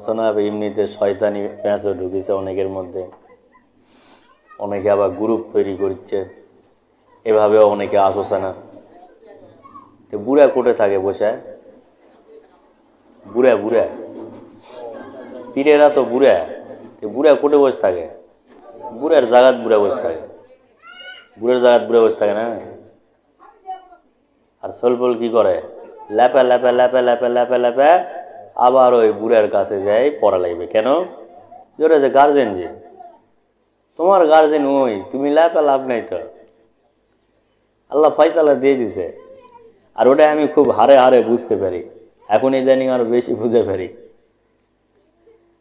এমনিতে শয়তানি প্যাঁচও ঢুকেছে অনেকের মধ্যে। অনেকে আবার গ্রুপ তৈরি করছে। এভাবেও অনেকে আসছে না। তো বুড়া কোটে থাকে বসে। বুড়া বুড়া। পীরেরা তো বুড়া। তো বুড়া কোটে বসে থাকে। বুড়ার জাগাত বুড়া বসে থাকে। বুড়ার জাগাত বুড়া বসে থাকে না? আর সলপল কি করে? ল্যাপা ল্যাপা ল্যাপা ল্যাপা ল্যাপা ল্যাপা। আবার ওই বুড়ার কাছে যাই, পড়া লাগবে। কেন? যেটা যে গার্জেন যে। তোমার গার্জেন ওই, তুমি ল্যাপা লাভ নাই তো। আল্লাহ ফয়সালা দিয়ে দিছে। আর ওটা আমি খুব হারে হারে বুঝতে পারি। এখন ইদানিং আরও বেশি বুঝে পারি।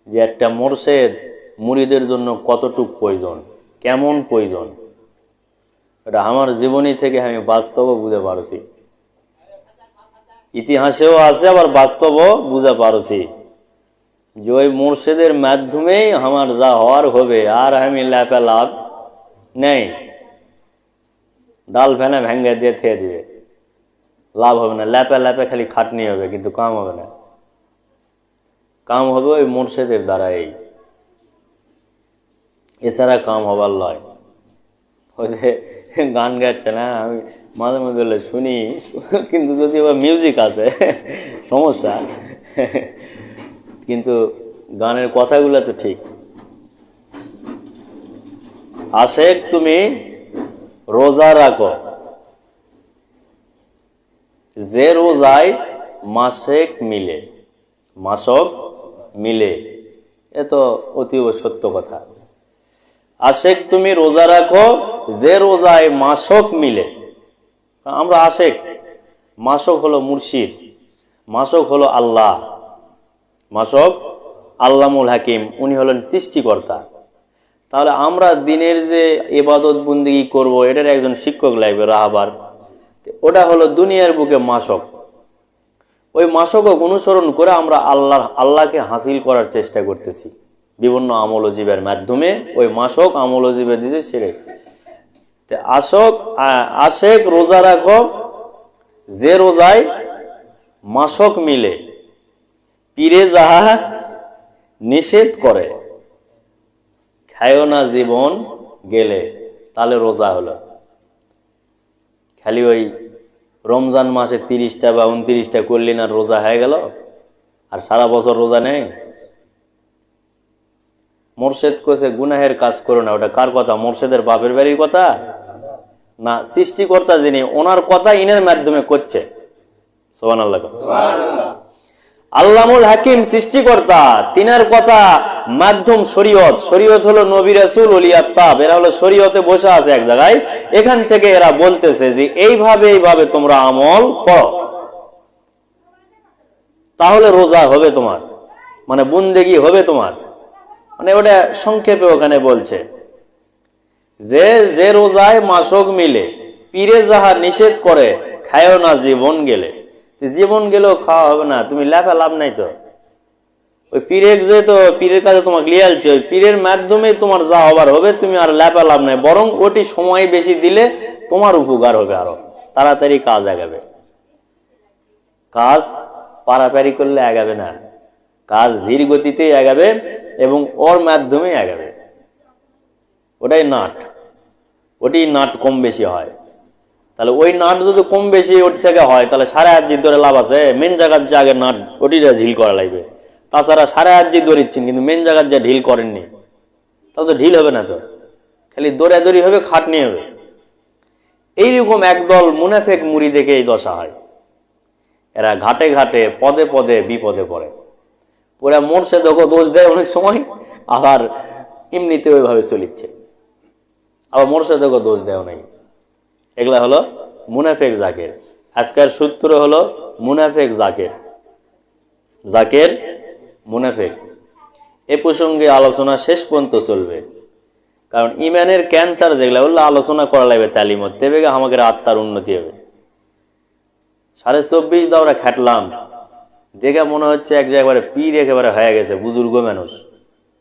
যে একটা মোরশেদ মুড়িদের জন্য কতটুক প্রয়োজন, কেমন প্রয়োজন, এটা আমার জীবনী থেকে আমি বাস্তবও বুঝে পারছি। ইতিহাসেও আছে, আবার বাস্তবও বুঝে পারছি। যে ওই মুর্শিদের মাধ্যমেই আমার যা হওয়ার হবে, আর আমি ল্যাপে লাভ নেই। ডাল ফেনে ভেঙ্গে দিয়ে থেয়ে দিবে। লাভ হবে না। ল্যাপে ল্যাপে খালি খাটনি হবে, কিন্তু কাম হবে না। কাম হবে ওই মুর্শিদের দ্বারাই। এছাড়া কাম হবার লয়। ওই যে গান গাচ্ছে না, আমি মাঝে মাঝে বলে শুনি, কিন্তু যদি আবার মিউজিক আছে সমস্যা। কিন্তু গানের কথাগুলো তো ঠিক। আশেক, তুমি রোজা রাখো। যে রোজায় মাসেক মিলে, মাসক মিলে, এ তো অতীব সত্য কথা। আশেক, তুমি রোজা রাখো, যে রোজায় মাসক মিলে আমরা আশেক। মাসক হলো মুর্শিদ। মাসক হলো আল্লাহ। মাসক আল্লামুল হাকিম। উনি হলেন সৃষ্টিকর্তা। তাহলে আমরা দিনের যে এবাদত বন্দিগি করব, এটার একজন শিক্ষক লাগবে, রাহাবার। ওটা হলো দুনিয়ার বুকে মাসক। ওই মাসক অনুসরণ করে আমরা আল্লাহ, আল্লাহকে হাসিল করার চেষ্টা করতেছি। বিভিন্ন আমলজীবের মাধ্যমে ওই মাসক আমলজীবের দিতে সেরে আসক আশেক রোজা রাখো, যে রোজায় মাসক মিলে, পীরে যাহা নিষেধ করে খায়ও না জীবন গেলে, তাহলে রোজা হলো। খালি ওই রমজান মাসে তিরিশটা বা উনত্রিশটা করলি না রোজা হয়ে গেল, আর সারা বছর রোজা নেই? মোর্শেদ কোসে গুনাহের কাজ করো না, ওটা কার কথা? মোর্শেদের বাপের বাড়ির কথা? না সৃষ্টিকর্তা যিনি ওনার কথা ইনের মাধ্যমে করছে। সোহান আল্লাহ আল্লামুল হাকিম সৃষ্টিকর্তা তিনার কথা মাধ্যম শরীয়ত। শরীয়ত হলো নবী রাসুল অলিয়াত্তাব এরা হলো শরীয়তে বসে আছে এক জায়গায়। এখান থেকে এরা বলতেছে যে এইভাবে এইভাবে তোমরা আমল করো। তাহলে রোজা হবে তোমার। মানে বুন্দেগি হবে তোমার। মানে ওটা সংক্ষেপে ওখানে বলছে। যে যে রোজায় মাসক মিলে, পীরে যাহা নিষেধ করে, খায়ও না জীবন গেলে। জীবন গেলেও খাওয়া হবে না, তুমি লেখা লাভ নাই তো। ওই পীরের যে তো, পীরের কাছে তোমাকে লিয়ালছে ওই পীরের মাধ্যমে তোমার যা হবার হবে, তুমি আর লেপা লাভ নাই, বরং ওটি সময় বেশি দিলে তোমার উপকার হবে আরও। তাড়াতাড়ি কাজ আগাবে। কাজ পারাপারি করলে আগাবে না। কাজ ধীর গতিতেই আগাবে এবং ওর মাধ্যমেই আগাবে। ওটাই নাট। ওটি নাট কম বেশি হয়। তাহলে ওই নাট যদি কম বেশি ওটি থেকে হয়, তাহলে সাড়ে আট জি ধরে লাভ আছে। মেন জায়গার যে আগে নাট ওটিটা ঢিল করা লাগবে। তাছাড়া সাড়ে আট জি দৌড়িচ্ছেন কিন্তু মেন জায়গার যে ঢিল করেননি, তাহলে তো ঢিল হবে না তো। খালি দৌড়াদৌড়ি হবে, খাটনি হবে। এইরকম একদল মুনাফেক মুড়ি দেখে এই দশা হয়। এরা ঘাটে ঘাটে, পদে পদে, বিপদে পড়ে। মোরসে দেখো, দোষ দেয় অনেক সময়, আবার এমনিতে ওইভাবে চলিচ্ছে। আবার দেখো দোষ দেয় নাই। এগুলা হলো মুনাফেক জাকের। আজকের সূত্র হলো মুনাফেক জাকের। জাকের মুনাফেক। এ প্রসঙ্গে আলোচনা শেষ পর্যন্ত চলবে। কারণ ইমানের ক্যান্সার যেগুলো, ওগুলো আলোচনা করা লাগবে তালিমত তেবে আমাদের আত্মার উন্নতি হবে। সাড়ে চব্বিশ দাওরা খাটলাম। দেখে মনে হচ্ছে এক জায়গায় পীর একেবারে হয়ে গেছে, বুজুর্গ মানুষ।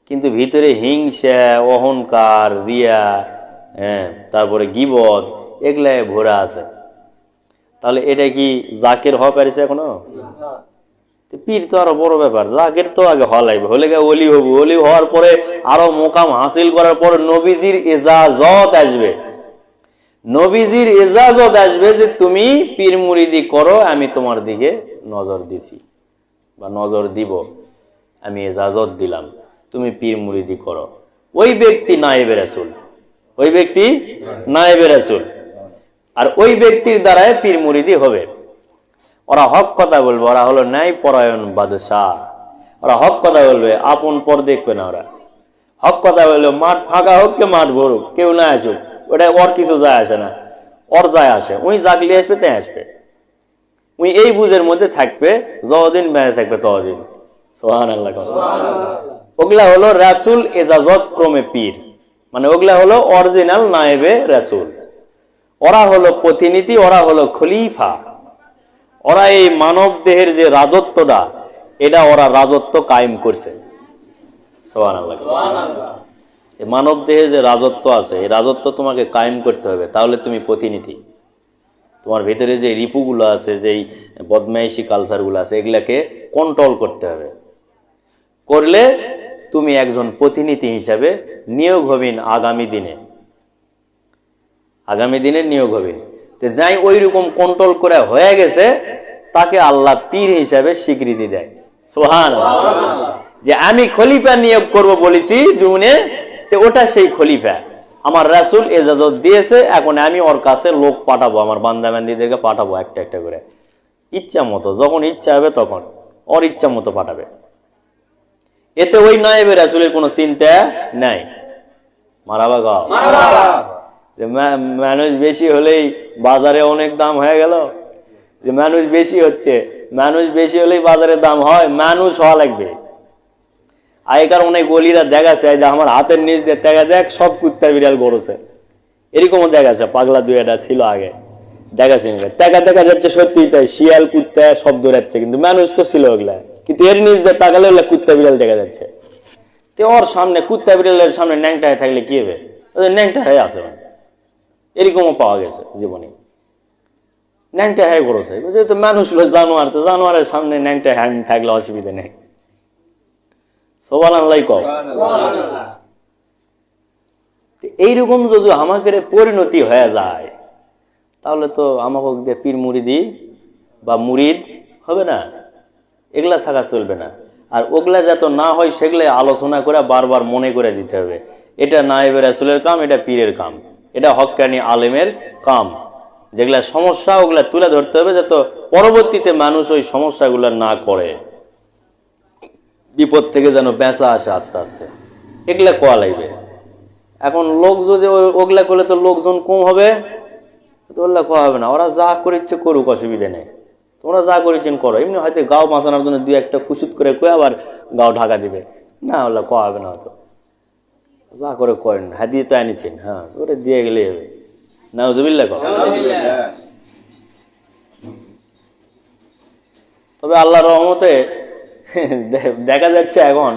কিন্তু ভিতরে হিংসা, অহংকার, রিয়া হ্যাঁ তারপরে গিবদ এগুলাই ভরা আছে। তাহলে এটা কি জাকের হওয়া পারিছে এখনও? পীর তো আরও বড় ব্যাপার। জাগের তো আগে হওয়া লাগবে। হলে গিয়ে অলি হবু। অলি হওয়ার পরে আরও মোকাম হাসিল করার পরে নবীজির এজাজত আসবে। নবীজির এজাজত আসবে যে তুমি পীর মুরিদি করো, আমি তোমার দিকে নজর দিছি। বা নজর দিব। আমি এজাজত দিলাম। তুমি পীর মুরিদি করো। ওই ব্যক্তি নায়েবে রাসুল। ওই ব্যক্তি নায়েবে রাসুল। আর ওই ব্যক্তির দ্বারাই পীর মুরিদি হবে। ওরা হক কথা বলবে, ওরা হলো ন্যায় পরায়ণ বাদশাহ। ওরা হক কথা বলবে, আপন পর দেখবে না ওরা। হক কথা বলবে, মাঠ ফাঁকা হোক কে মাঠ ভরুক কেউ না আসুক ওটা ওর কিছু যায় আসে না। ওর যায় আসে উই জাগলি আসবে, তাই আসবে। উই এই বুঝের মধ্যে থাকবে, যতদিন বেঁচে থাকবে ততদিন। সোহান আল্লাহ ওগুলা হলো রাসুল এজাজত ক্রমে পীর। মানে ওগুলা হলো অরিজিনাল নায়েবে রাসুল। ওরা হলো প্রতিনিধি ওরা হলো খলিফা। ওরা এই মানব দেহের যে রাজত্বটা এটা ওরা রাজত্ব কায়েম করছে। এই মানব দেহে যে রাজত্ব আছে এই রাজত্ব তোমাকে কায়েম করতে হবে। তাহলে তুমি প্রতিনিধি। তোমার ভেতরে যে রিপুগুলো আছে যেই বদমাইশি কালচারগুলো আছে এগুলাকে কন্ট্রোল করতে হবে। করলে তুমি একজন প্রতিনিধি হিসাবে নিয়োগ হবিন আগামী দিনে। আগামী দিনে নিয়োগ হবিন। তো যাই ওই রকম কন্ট্রোল করে হয়ে গেছে, তাকে আল্লাহ পীর হিসাবে স্বীকৃতি দেয়। সোহান যে আমি খলিফা নিয়োগ করব বলেছি জুনে তো ওটা সেই খলিফা। আমার রাসুল এজাজত দিয়েছে, এখন আমি ওর কাছে লোক পাঠাবো, আমার বান্দা বান্দিদেরকে পাঠাবো একটা একটা করে। ইচ্ছা মতো, যখন ইচ্ছা হবে তখন, ওর ইচ্ছা মতো পাঠাবে। এতে ওই নায়েবে রাসুলের কোনো চিন্তা নাই। মারাবা গাও যে মানুষ বেশি হলেই বাজারে অনেক দাম হয়ে গেল। যে মানুষ বেশি হচ্ছে মানুষ বেশি হলেই বাজারে দাম হয় মানুষ হওয়া লাগবে। আগেকার অনেক গলিরা দেখাছে যে আমার হাতের নিচ দিয়ে দেখা দেখ সব কুত্তা বিড়াল গড়ছে এরকমও দেখাছে পাগলা দুই ছিল আগে। দেখাছে দেখা দেখা যাচ্ছে সত্যি তাই শিয়াল কুত্তা সব দৌড়াচ্ছে কিন্তু মানুষ তো ছিল ওগুলা। কিন্তু এর নিচ দিয়ে তাকালে ওগুলা কুত্তা বিড়াল দেখা যাচ্ছে। তো ওর সামনে, কুত্তা বিড়ালের সামনে ন্যাংটা হয়ে থাকলে কি হবে? ওদের ন্যাংটা হয়ে আছে মানে। এরকমও পাওয়া গেছে জীবনে। ন্যাংটা হ্যাঁ করেছে যেহেতু মানুষ হলো জানোয়ার, তো জানোয়ারের সামনে ন্যাংটা হ্যাং থাকলে অসুবিধা নেই। সোবান আল্লাহ তো এইরকম যদি আমাকে পরিণতি হয়ে যায়, তাহলে তো আমাকে পীর মুরিদি বা মুরিদ হবে না। এগুলা থাকা চলবে না। আর ওগুলা যত না হয় সেগুলো আলোচনা করে বারবার মনে করে দিতে হবে। এটা না নায়েবের রাসুলের কাম, এটা পীরের কাম। এটা হক্কানি আলেমের কাম। যেগুলা সমস্যা, ওগুলা তুলে ধরতে হবে যাতে পরবর্তীতে মানুষ ওই সমস্যাগুলো না করে। বিপদ থেকে যেন বেঁচা আসে আস্তে আস্তে। এগুলা কোয়া লাগবে? এখন লোক যদি ওগুলা করলে তো লোকজন কম হবে? তো ওগুলা কোয়া হবে না। ওরা যা করে ইচ্ছে করুক, অসুবিধে নেই। তোমরা যা করেছেন করো। এমনি হয়তো গাও বাঁচানোর জন্য দু একটা খুশুত করে কয়ে আবার গাও ঢাকা দিবে। না ওগুলা কোয়া হবে না হয়তো যা করে করেন হ্যাঁ দিয়ে তো আনিছেন হ্যাঁ ওটা দিয়ে গেলেই হবে। না জবিল্লা কর তবে আল্লাহর রহমতে দেখা যাচ্ছে এখন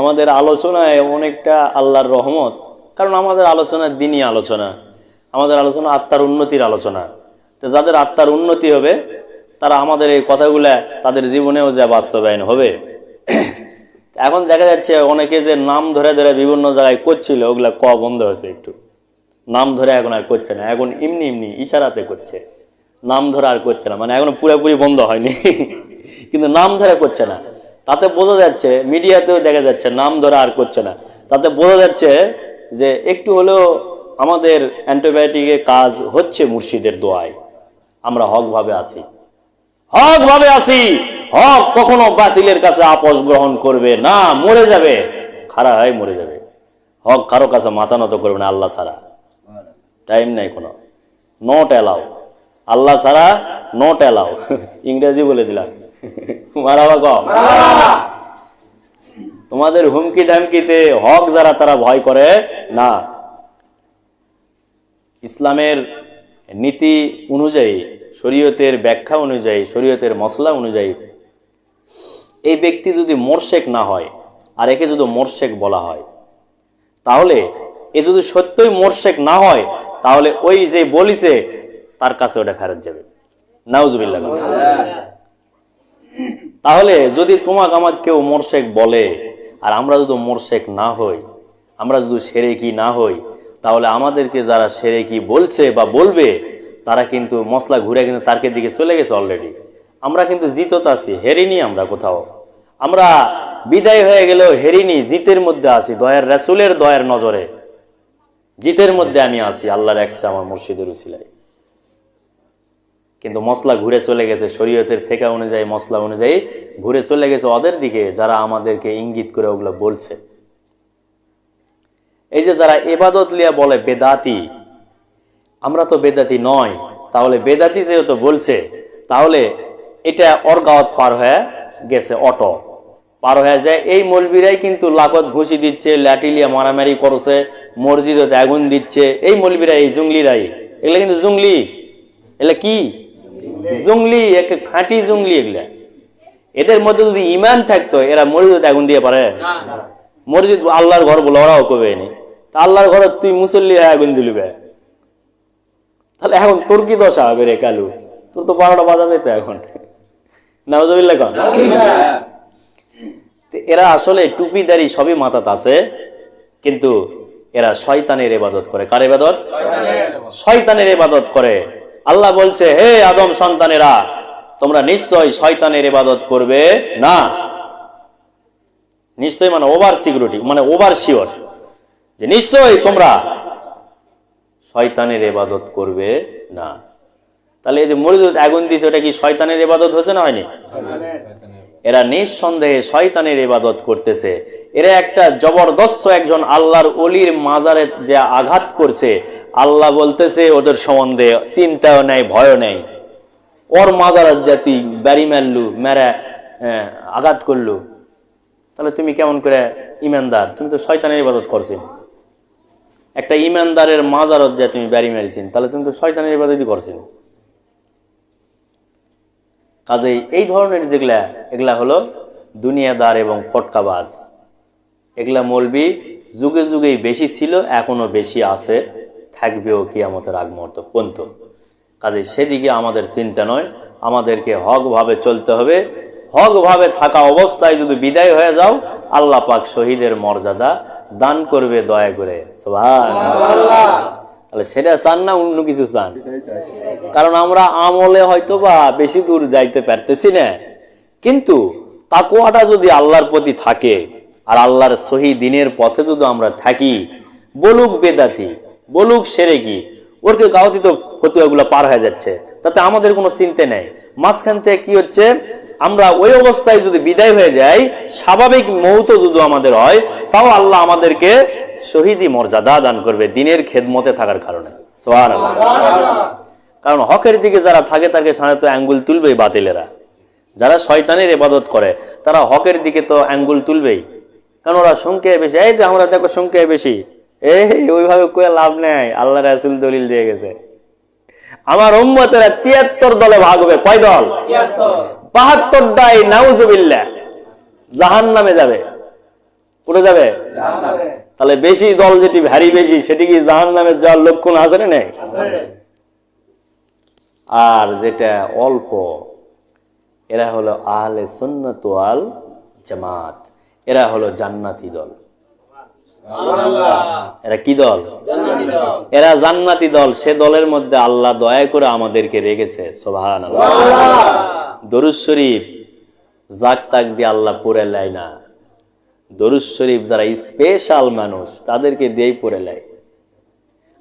আমাদের আলোচনায় অনেকটা আল্লাহর রহমত, কারণ আমাদের আলোচনা দিনই আলোচনা, আমাদের আলোচনা আত্মার উন্নতির আলোচনা। তো যাদের আত্মার উন্নতি হবে তারা আমাদের এই কথাগুলা তাদের জীবনেও যা বাস্তবায়ন হবে। এখন দেখা যাচ্ছে অনেকে যে নাম ধরে ধরে বিভিন্ন জায়গায় করছিল, ওগুলা ক বন্ধ হয়েছে একটু। নাম ধরে এখন আর করছে না। এখন এমনি এমনি ইশারাতে করছে। নাম ধরে আর করছে না। মানে এখনও পুরোপুরি বন্ধ হয়নি। কিন্তু নাম ধরে করছে না। তাতে বোঝা যাচ্ছে, মিডিয়াতেও দেখা যাচ্ছে নাম ধরে আর করছে না। তাতে বোঝা যাচ্ছে যে একটু হলেও আমাদের অ্যান্টিবায়োটিকের কাজ হচ্ছে মুর্শিদের দোয়ায়। আমরা হকভাবে আছি। হক ভাবে আছি। হক কখনো বাতিলের কাছে আপোষ গ্রহণ করবে না, মরে যাবে। খারা হয় মরে যাবে। হক কারও কাছে মাথা নত করবে না, আল্লাহ ছাড়া। টাইম নাই কোনো। নট অ্যালাউ আল্লাহ ছাড়া নট অ্যালাউ ইংরেজি বলে দিলাম। মারাবা ক তোমাদের হুমকি ধামকিতে হক যারা, তারা ভয় করে না। ইসলামের নীতি অনুযায়ী শরীয়তের ব্যাখ্যা অনুযায়ী, শরীয়তের মশলা অনুযায়ী, এই ব্যক্তি যদি মোরশেক না হয়, আর একে যদি মোরশেক বলা হয়, তাহলে এ যদি সত্যই মোরশেক না হয়, তাহলে ওই যে বলিছে, তার কাছে ওটা ফেরত যাবে। নাউজুবিল্লাহ। তাহলে যদি তোমাকে আমার কেউ মোরশেক বলে, আর আমরা যদি মোরশেক না হই, আমরা যদি সেরে কি না হই, তাহলে আমাদেরকে যারা সেরে কি বলছে বা বলবে তারা কিন্তু মশলা ঘুরে কিন্তু তার্কের দিকে চলে গেছে অলরেডি আমরা কিন্তু জিতত আছি, হেরিনি আমরা কোথাও। আমরা বিদায় হয়ে গেলেও হেরিনি, জিতের মধ্যে আছি, দয়ার রাসুলের দয়ার নজরে। জিতের মধ্যে আমি আছি, আল্লাহর একসে আমার মুর্শিদের উসিলায়। কিন্তু মশলা ঘুরে চলে গেছে, শরীয়তের ফেকা অনুযায়ী, মশলা অনুযায়ী ঘুরে চলে গেছে ওদের দিকে, যারা আমাদেরকে ইঙ্গিত করে ওগুলো বলছে। এই যে যারা এবাদত লিয়া বলে বেদাতি আমরা তো বেদাতি নয়। তাহলে বেদাতি যেহেতু বলছে, তাহলে এটা অর্গাওয়াত পার হয়ে গেছে অটো। পার হয়ে যায়, এই মলবিরাই কিন্তু লাকত ঘুষি দিচ্ছে, ল্যাটিলিয়া মারামারি করছে, মসজিদে আগুন দিচ্ছে, এই মলবিরাই, এই জুংলিরাই। এগুলা কিন্তু জুংলি। এগুলা কি? জুংলি, এক খাঁটি জুংলি এগুলা। এদের মধ্যে যদি ইমান থাকতো, এরা মসজিদে আগুন দিয়ে পারে। মসজিদ আল্লাহর ঘর বলে ওরাও কবে নি আল্লাহর ঘরে তুই মুসল্লি আগুন দিলি বে তাহলে এখন তোর কি দশা হবে রে কালু? তোর তো বারোটা বাজাবে তো এখন। নাওজবিল্লা এরা আসলে টুপিদারি সবই মাথাত আছে, কিন্তু এরা শয়তানের ইবাদত করে। কার ইবাদত? শয়তানের ইবাদত করে। আল্লাহ বলছে, হে আদম সন্তানেরা, তোমরা নিশ্চয় শয়তানের ইবাদত করবে না? নিশ্চয় মানে ওভার সিকিউরিটি মানে ওভার শিওর যে নিশ্চয়ই তোমরা শয়তানের ইবাদত করবে না। তাহলে এই যে মরিদুদ আগুন দিয়েছে ওটা কি শয়তানের ইবাদত হয়েছে না হয়নি? এরা নিঃসন্দেহে শয়তানের ইবাদত করতেছে। এরা একটা জবরদস্ত একজন আল্লাহর অলির মাজারে যে আঘাত করছে আল্লাহ বলতেছে ওদের সম্বন্ধে চিন্তাও নেই ভয়ও নেই। ওর মাজারাত যা তুই ব্যারি মারলু মেরা আহ, আঘাত করলু তাহলে তুমি কেমন করে ইমানদার? তুমি তো শয়তানের ইবাদত করছেন একটা ইমানদারের মাজারত যে তুমি ব্যারি মারিছেন, তাহলে তুমি তো শয়তানের ইবাদতই করছেন। কাজেই এই ধরনের যেগুলা, এগুলা হলো দুনিয়াদার এবং ফটকাবাজ। এগুলা মলবি যুগে যুগেই বেশি ছিল, এখনও বেশি আছে, থাকবেও কিয়ামতের আগ মুহূর্ত পর্যন্ত। কাজেই সেদিকে আমাদের চিন্তা নয়, আমাদেরকে হকভাবে চলতে হবে। হকভাবে থাকা অবস্থায় যদি বিদায় হয়ে যাও, আল্লাহ পাক শহীদের মর্যাদা দান করবে, দয়া করে। তাহলে সেটা চান না, অন্য কিছু চান? কারণ আমরা আমলে হয়তো বা বেশি দূর যাইতে পারতেছি না। কিন্তু তাকুয়াটা যদি আল্লাহর প্রতি থাকে, আর আল্লাহর সহি দিনের পথে যদি আমরা থাকি, বলুক বেদাতি, বলুক সেরেকি ওরকে গাওতি তো ফতুয়াগুলো পার হয়ে যাচ্ছে। তাতে আমাদের কোনো চিন্তা নেই। মাঝখান থেকে কি হচ্ছে? আমরা ওই অবস্থায় যদি বিদায় হয়ে যাই, স্বাভাবিক মৌত যদি আমাদের হয়, তাও আল্লাহ আমাদেরকে শহীদি মর্যাদা দান করবে দিনের খেদমতে থাকার কারণে। কারণ হকের দিকে যারা থাকে, তাকে সামনে তো অ্যাঙ্গুল তুলবেই বাতিলেরা। যারা শয়তানের ইবাদত করে, তারা হকের দিকে তো অ্যাঙ্গুল তুলবেই। কারণ ওরা সংখ্যায় বেশি। এই যে আমরা দেখো সংখ্যায় বেশি। এই, ওইভাবে কয়ে লাভ নেই। আল্লাহ রাসুল দলিল দিয়ে গেছে। আমার উম্মতেরা তিয়াত্তর দলে ভাগ হবে। কয় দল? বাহাত্তর ডাই নাউজুবিল্লাহ জাহান নামে যাবে? যাবে তাহলে বেশি দল যেটি ভারী বেশি সেটি কি জাহান নামে যাওয়ার লক্ষণ আছে না নেই? আর যেটা অল্প এরা হলো আহলে সুন্নাত ওয়াল জামাত। এরা হলো জান্নাতি দল। এরা কি দল? এরা জান্নাতি দল। সে দলের মধ্যে আল্লাহ দয়া করে আমাদেরকে রেখেছে। সোভান দরুদ শরীফ জাক তাক দিয়ে আল্লাহ পড়ে লাই না। দরুদ শরীফ যারা স্পেশাল মানুষ, তাদেরকে দিয়েই পড়ে লাই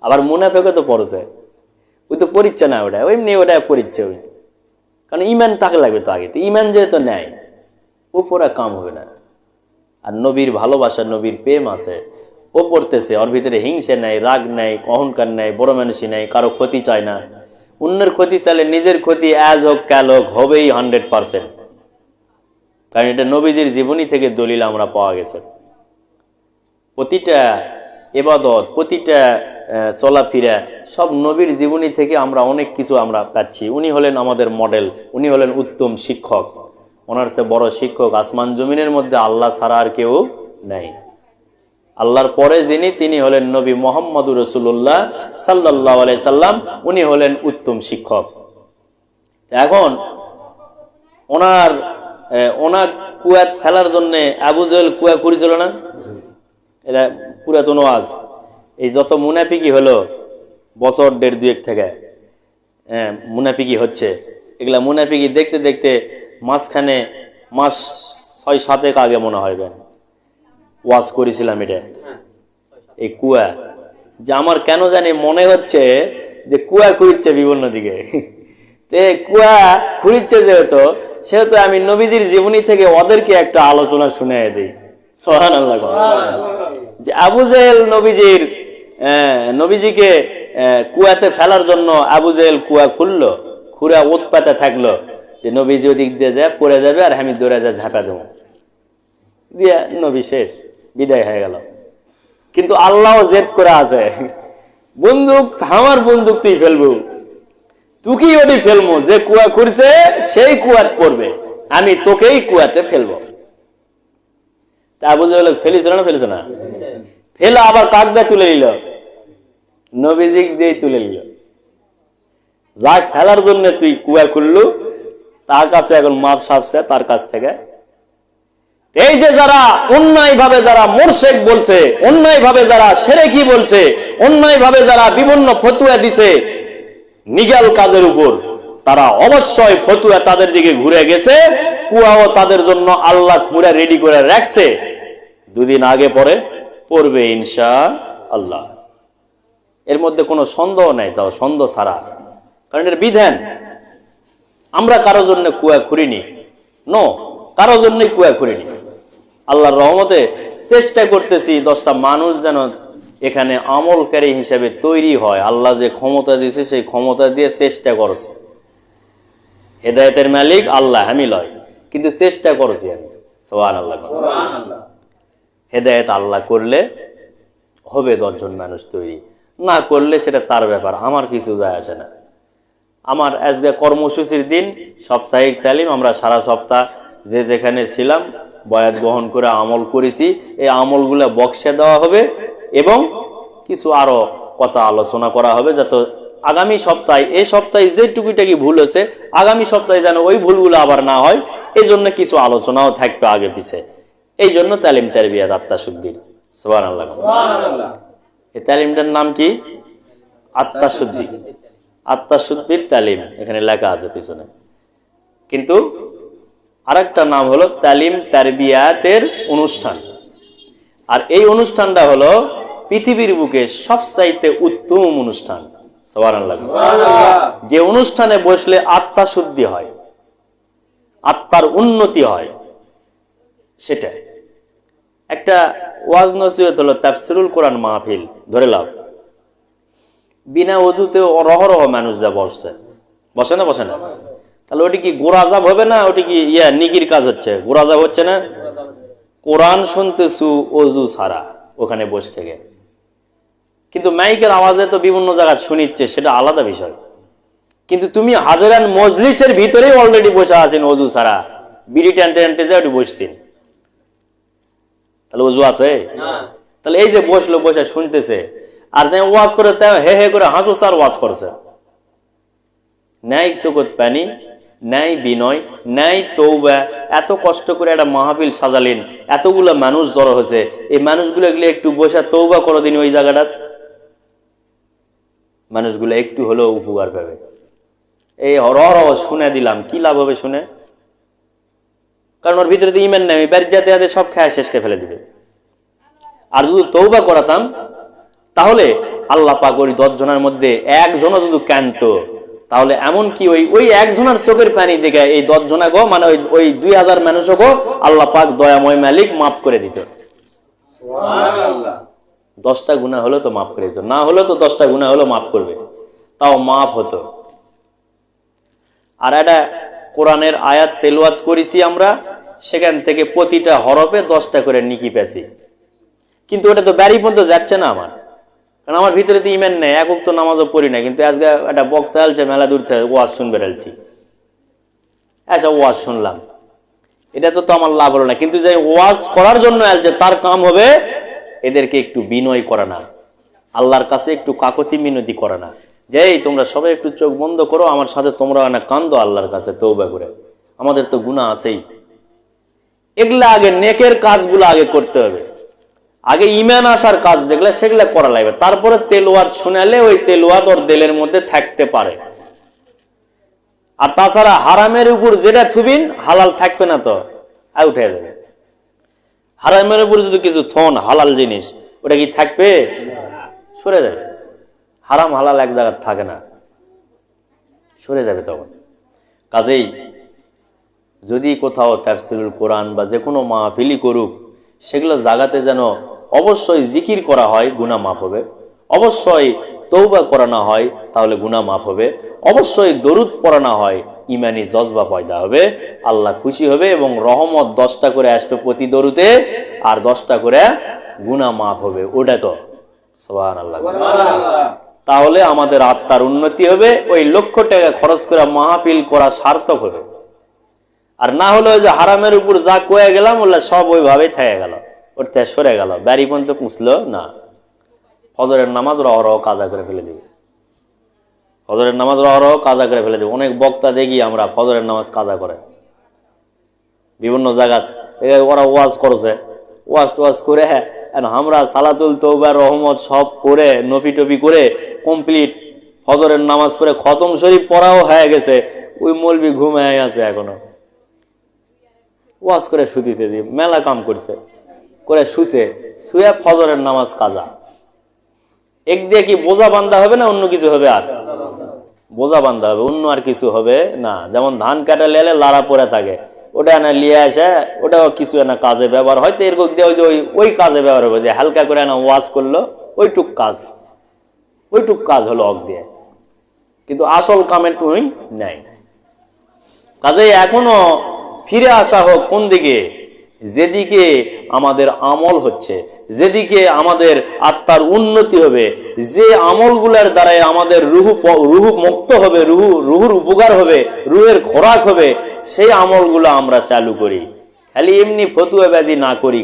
আবার মুনাফেকে তো পড়ছে। ওই তো পরিচ্ছে না ওটা এমনি ওটা পরিচ্ছে ওই। কারণ ইমান তাকে লাগবে তো আগে, তো ইমান যেহেতু নেয়, ও পড়া কাম হবে না। আর নবীর ভালোবাসা, নবীর প্রেম আছে। ও পড়তেছে, ওর ভিতরে হিংসে নাই, রাগ নাই, অহংকার নাই, বড় মানুষই নাই, কারও ক্ষতি চায় না। অন্যের ক্ষতি চাইলে নিজের ক্ষতি অ্যাজ হোক ক্যাল হোক, হবেই হান্ড্রেড পার্সেন্ট কারণ এটা নবীজির জীবনী থেকে দলিল আমরা পাওয়া গেছে। প্রতিটা এবাদত প্রতিটা চলাফেরা, সব নবীর জীবনী থেকে আমরা অনেক কিছু আমরা পাচ্ছি। উনি হলেন আমাদের মডেল উনি হলেন উত্তম শিক্ষক। ওনার চেয়ে বড় শিক্ষক আসমান জমিনের মধ্যে আল্লাহ ছাড়া আর কেউ নেই। আল্লাহর পরে যিনি, তিনি হলেন নবী মোহাম্মদুর রসুল্লাহ সাল্লাহ সাল্লাম, উনি হলেন উত্তম শিক্ষক। এখন ওনার ওনার কুয়াত ফেলার জন্য আবু কুয়া করেছিল না? এটা পুরাতন ওয়াজ। এই যত মুনাফিকি হলো, বছর দেড় দুয়েক থেকে হ্যাঁ মুনাফিকি হচ্ছে। এগুলা মুনাফিকি দেখতে দেখতে মাঝখানে মাস ছয় সাতেক আগে মনে হয় ওয়াজ করেছিলাম এটা। এই কুয়া। যে আমার কেন জানি মনে হচ্ছে যে কুয়া খুঁড়ছে বিভিন্ন দিকে। তে কুয়া খুঁড়ছে যেহেতু সেহেতু আমি নবীজির জীবনী থেকে ওদেরকে একটা আলোচনা শুনে দিই। সোহান আল্লাহ যে আবু জেহেল নবীজির আহ, নবীজিকে কুয়াতে ফেলার জন্য আবু জেহেল কুয়া খুললো খুঁড়া উৎপাতে থাকল। যে নবীজি ওদিক দিয়ে যায় পড়ে যাবে আর আমি দৌড়ে যা ঝাঁপা দেবো। দিয়ে নবী শেষ, বিদায় হয়ে গেল। কিন্তু আল্লাহ জেদ করে আছে, বন্দুক, আমার বন্দুক তুই ফেলব তুই কি ওটি ফেলব যে কুয়া করছে সেই কুয়াত পড়বে, আমি তোকেই কুয়াতে ফেলব। তা বুঝে হলো ফেলিস না ফেলিস না? ফেলা আবার কাকদা তুলে নিল? নবীজিক দিয়ে তুলে নিল। যা ফেলার জন্য তুই কুয়া খুললু, তার কাছে এখন মাপ সাপছে, তার কাছ থেকে এই যে যারা অন্যায় ভাবে যারা মোরশেক বলছে অন্যায় ভাবে যারা সেরে কি বলছে অন্যায় ভাবে যারা বিভিন্ন ফতুয়া দিছে, নিগাল কাজের উপর তারা অবশ্যই ফতুয়া তাদের দিকে ঘুরে গেছে, কুয়াও তাদের জন্য আল্লাহ ঘুরে রেডি করে রাখছে। দুদিন আগে পরে পড়বে ইনশা আল্লাহ এর মধ্যে কোনো সন্দেহ নাই, তাও সন্দেহ ছাড়া। কারণ এর বিধান, আমরা কারও জন্য কুয়া খুঁড়িনি। নো কারও জন্যই কুয়া খুঁড়িনি। আল্লাহর রহমতে চেষ্টা করতেছি দশটা মানুষ যেন এখানে আমলকারী হিসেবে তৈরি হয়। আল্লাহ যে ক্ষমতা দিয়েছে সেই ক্ষমতা দিয়ে চেষ্টা করছে। হেদায়তের মালিক আল্লাহ আমি লয়। কিন্তু চেষ্টা করছি আমি। সোহান আল্লাহ হেদায়ত আল্লাহ করলে হবে দশজন মানুষ তৈরি। না করলে সেটা তার ব্যাপার আমার কিছু যায় আসে না। আমার আজকে কর্মসূচির দিন সাপ্তাহিক তালিম আমরা সারা সপ্তাহ যে যেখানে ছিলাম বয়াত বহন করে আমল করেছি এই আমলগুলো বক্সে দেওয়া হবে এবং কিছু আরও কথা আলোচনা করা হবে যাতে আগামী সপ্তাহে এই সপ্তাহে যে টুকিটাকি ভুল হয়েছে আগামী সপ্তাহে যেন ওই ভুলগুলো আবার না হয় এই জন্য কিছু আলোচনাও থাকবে আগে পিছে। এই জন্য তালিম তারবিয়াত আত্মা শুদ্ধির সোহান আল্লাহ এই তালিমটার নাম কি? আত্মা শুদ্ধি আত্মা শুদ্ধির তালিম এখানে লেখা আছে পিছনে। কিন্তু আরেকটা নাম হলো তালিম তারবিয়াতের অনুষ্ঠান। আর এই অনুষ্ঠানটা হলো পৃথিবীর বুকে সবচাইতে উত্তম অনুষ্ঠান। যে অনুষ্ঠানে বসলে আত্মা শুদ্ধি হয় আত্মার উন্নতি হয় সেটা একটা ওয়াজ নসিহত হলো তাফসিরুল কোরআন মাহফিল ধরে লাভ বিনা অজুতে অরহরহ মানুষ যা বসছে। বসে না বসে না? তাহলে ওটি কি গোরাজাব হবে না? ওটি কি ইয়া নিকির কাজ হচ্ছে? গোরাজাব হচ্ছে না? কোরআন শুনতেছু অজু সারা ওখানে বসে থেকে। কিন্তু মাইকের আওয়াজে তো বিভিন্ন জায়গায় শুনিচ্ছে সেটা আলাদা বিষয়। কিন্তু তুমি হাজারান মজলিসের ভিতরেই অলরেডি বসে আছেন অজু ছাড়া। বিড়ি টানতে টানতে যে ওটি বসছেন। তাহলে অজু আছে? তাহলে এই যে বসল বসে শুনতেছে। আর যে ওয়াজ করে তা হে হে করে হাসু সার ওয়াজ করছে। ন্যায় সুকত পানি ন্যায় বিনয়, ন্যায় তৌবা। এত কষ্ট করে একটা মাহফিল সাজালেন, এতগুলো মানুষ জড়ো হয়েছে। এই মানুষগুলো গেলে একটু বসে তৌবা করো দিন ওই জায়গাটা মানুষগুলো একটু হলেও উপকার পাবে। এই হরহর শুনে দিলাম, কি লাভ হবে শুনে? কারণ ওর ভিতরে তো ইমেন নেই বাড়ির যাতে যাতে সব খায় শেষ করে ফেলে দিবে। আর যদি তৌবা করাতাম, তাহলে আল্লাহ পাক ওই দশজনের মধ্যে একজনও যদি কান্ত তাহলে এমন কি ওই ওই একজনের চোখের পানি দেখে এই দশজনা গো মানে ওই ওই দুই হাজার মানুষও গো আল্লাহ পাক দয়াময় মালিক মাফ করে দিত। দশটা গুণা হলো তো মাফ করে দিত। না হলো তো দশটা গুণা হলো মাফ করবে। তাও মাফ হতো। আর একটা কোরআনের আয়াত তেলওয়াত করেছি আমরা সেখান থেকে প্রতিটা হরফে দশটা করে নিকি পেছি কিন্তু ওটা তো ব্যারি পর্যন্ত যাচ্ছে না আমার। কারণ আমার ভিতরে তো ইমেন নেই, একক তো নামাজও পড়ি না, কিন্তু আজকে একটা বক্তা আলছে, মেলা দূর থেকে ওয়াজ শুনবে আলছি আচ্ছা ওয়াজ শুনলাম। এটা তো তো আমার লাভ হলো না, কিন্তু যে ওয়াজ করার জন্য আলছে, তার কাম হবে এদেরকে একটু বিনয় করা না আল্লাহর কাছে একটু কাকতি মিনতি করা না যে তোমরা সবাই একটু চোখ বন্ধ করো, আমার সাথে তোমরা না কান্দো আল্লাহর কাছে তৌবা করে। আমাদের তো গুণা আছেই। এগুলা আগে নেকের কাজগুলো আগে করতে হবে। আগে ইমান আসার কাজ যেগুলো, সেগুলো করা লাগবে। তারপরে তেলওয়াত শোনালে ওই তেলওয়াত ওর দেলের মধ্যে থাকতে পারে। আর তাছাড়া হারামের উপর যেটা থুবিন, হালাল থাকবে না তো। হয়ে যাবে। হারামের উপর যদি কিছু থন, হালাল জিনিস, ওটা কি থাকবে? সরে যাবে। হারাম, হালাল এক জায়গায় থাকে না। সরে যাবে তখন। কাজেই যদি কোথাও তাফসিরুল কোরআন বা যে কোনো মাহফিলি করুক সেগুলো জাগাতে যেন অবশ্যই জিকির করা হয় গুণা মাফ হবে। অবশ্যই তৌবা করানো হয়, তাহলে গুণা মাফ হবে। অবশ্যই দরুদ পড়ানো হয়, ইমানি জজবা পয়দা হবে। আল্লাহ খুশি হবে এবং রহমত দশটা করে আসবে প্রতি দরুতে আর দশটা করে গুণা মাফ হবে। ওটা তো? সোহান আল্লাহ তাহলে আমাদের আত্মার উন্নতি হবে, ওই লক্ষ টাকা খরচ করে মাহফিল করা সার্থক হবে। আর না হলে ওই যে হারামের উপর যা কয়ে গেলাম, ওগুলো সব ওইভাবেই থেকে গেল। ওর থেকে সরে গেল। বাড়ি পর্যন্ত পুষলো না। ফজরের নামাজ ওরা অরহ কাজা করে ফেলে দিবে। ফজরের নামাজ ওরা অরহ কাজা করে ফেলে দেবে। অনেক বক্তা দেখি আমরা ফজরের নামাজ কাজা করে। বিভিন্ন জায়গা ওরা ওয়াজ করছে। ওয়াজ টোয়াজ করে হ্যাঁ আমরা সালাতুল তৌবা রহমত সব করে নপি টপি করে, কমপ্লিট ফজরের নামাজ পড়ে খতম শরীফ পড়াও হয়ে গেছে। ওই মলবি ঘুমায় আছে এখনও। ওয়াজ করে শুতিছে যে, মেলা কাম করছে। করে শুছে শুয়ে ফজরের নামাজ কাজা। এক দিয়ে কি বোঝা বান্ধা হবে না অন্য কিছু হবে আর? বোঝা বান্ধা হবে, অন্য আর কিছু হবে না। যেমন ধান কাটা লেলে লাড়া পরে থাকে। ওটা না লিয়ে আসে, ওটাও কিছু না কাজে ব্যবহার হয়তো এরকম দিয়ে ওই যে ওই ওই কাজে ব্যবহার হবে যে হালকা করে না ওয়াজ করল, ওইটুক কাজ। ওইটুক কাজ হলো অক দিয়ে। কিন্তু আসল কামের তুমি নাই। কাজে এখনও ফিরে আসা হোক কোন দিকে, যেদিকে আমাদের আমল হচ্ছে, যেদিকে আমাদের আত্মার উন্নতি হবে, যে আমলগুলোর দ্বারাই আমাদের রুহু রুহু মুক্ত হবে, রুহু, রুহুর উপকার হবে, রুহের খোরাক হবে, সেই আমলগুলো আমরা চালু করি। খালি এমনি ফতুয়াবাজি না করি,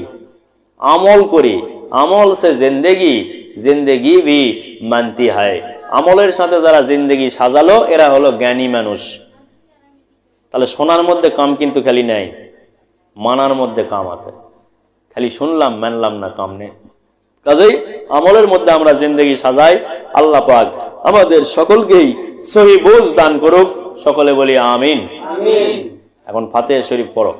আমল করি। আমল সে জিন্দেগি জিন্দেগি ভি মানতি হয়। আমলের সাথে যারা জিন্দেগি সাজালো, এরা হলো জ্ঞানী মানুষ। তাহলে শোনার মধ্যে কাম কিন্তু খালি নেই মানার মধ্যে কাম আছে। খালি শুনলাম মানলাম না কাম নেই। কাজেই আমলের মধ্যে আমরা জিন্দগি সাজাই আল্লাহ পাক আমাদের সকলকেই সহি বোঝ দান করুক। সকলে বলি আমিন। এখন ফাতে শরীফ পড়ো।